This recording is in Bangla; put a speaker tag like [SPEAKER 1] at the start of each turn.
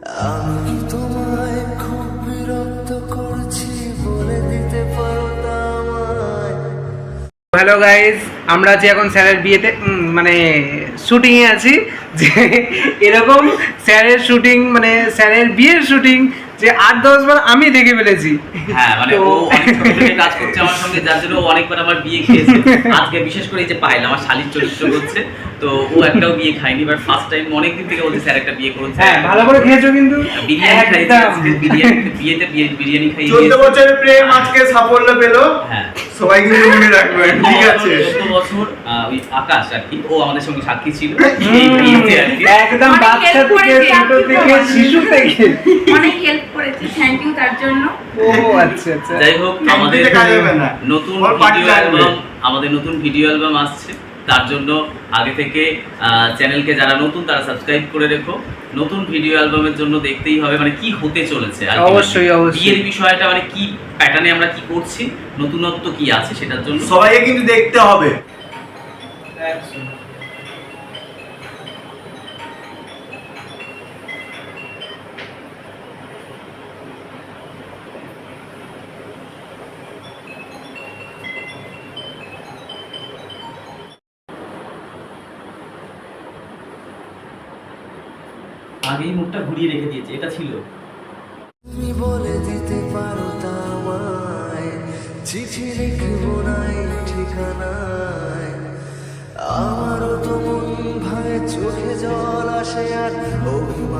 [SPEAKER 1] আমি তোমায় খুব বিরক্ত করছি বলে দিতে পারো
[SPEAKER 2] হ্যালো গাইজ আমরা আছি এখন স্যারের বিয়েতে মানে শুটিংয়ে আছি। যে এরকম স্যারের শুটিং মানে স্যারের বিয়ের শুটিং যে আট দশ বার আমি দেখে ফেলেছি।
[SPEAKER 3] হ্যাঁ মানে
[SPEAKER 2] তো-
[SPEAKER 3] ও অনেক ছোট থেকে কাজ করছে আমার সঙ্গে যার জন্য অনেকবার আমার বিয়ে খেয়েছে। আজকে বিশেষ করে এই যে পাইল আমার শালির চরিত্র করছে তো ও একটাও বিয়ে খায়নি বাট ফার্স্ট টাইম অনেকদিন থেকে বলছে স্যার একটা বিয়ে করুন
[SPEAKER 2] হ্যাঁ ভালো করে খেয়েছো কিন্তু
[SPEAKER 3] বিরিয়ানি খাইছে বিরিয়ানি বিয়েতে বিরিয়ানি খাইয়ে
[SPEAKER 4] চোদ্দ
[SPEAKER 3] দিয়েছে।
[SPEAKER 4] বছরের প্রেম আজকে সাফল্য পেল।
[SPEAKER 3] হ্যাঁ।
[SPEAKER 4] সবাই কিন্তু মনে রাখবেন ঠিক আছে।
[SPEAKER 3] চোদ্দ বছর ওই আকাশ আর কি ও আমাদের সঙ্গে সাক্ষী ছিল। এই বিয়েতে আর কি।
[SPEAKER 2] একদম বাচ্চা থেকে ছোট থেকে শিশু থেকে।
[SPEAKER 5] অনেক হেল্প করেছে থ্যাংক ইউ তার জন্য।
[SPEAKER 2] ও আচ্ছা আচ্ছা।
[SPEAKER 3] যাই হোক আমাদের
[SPEAKER 4] দিতে কাজ হবে না।
[SPEAKER 3] নতুন ভিডিও অ্যালবাম আমাদের নতুন ভিডিও অ্যালবাম আসছে। তার জন্য আগে থেকে চ্যানেলকে যারা নতুন তারা সাবস্ক্রাইব করে রেখো। নতুন ভিডিও অ্যালবামের জন্য দেখতেই হবে মানে কি হতে চলেছে আর
[SPEAKER 2] অবশ্যই, অবশ্যই।
[SPEAKER 3] বিয়ের বিষয়টা মানে কি প্যাটার্নে আমরা কি করছি নতুনত্ব কি আছে সেটার জন্য।
[SPEAKER 4] সবাইকে কিন্তু দেখতে হবে।
[SPEAKER 3] আগেই মুখটা ঘুরিয়ে রেখে দিয়েছে, এটা ছিল।
[SPEAKER 1] তুমি বলে দিতে পারো তা আমায়, চিঠি লিখব নাই ঠিকানায়। আমারও তো মন ভাই চোখে জল আসে আর অভিমান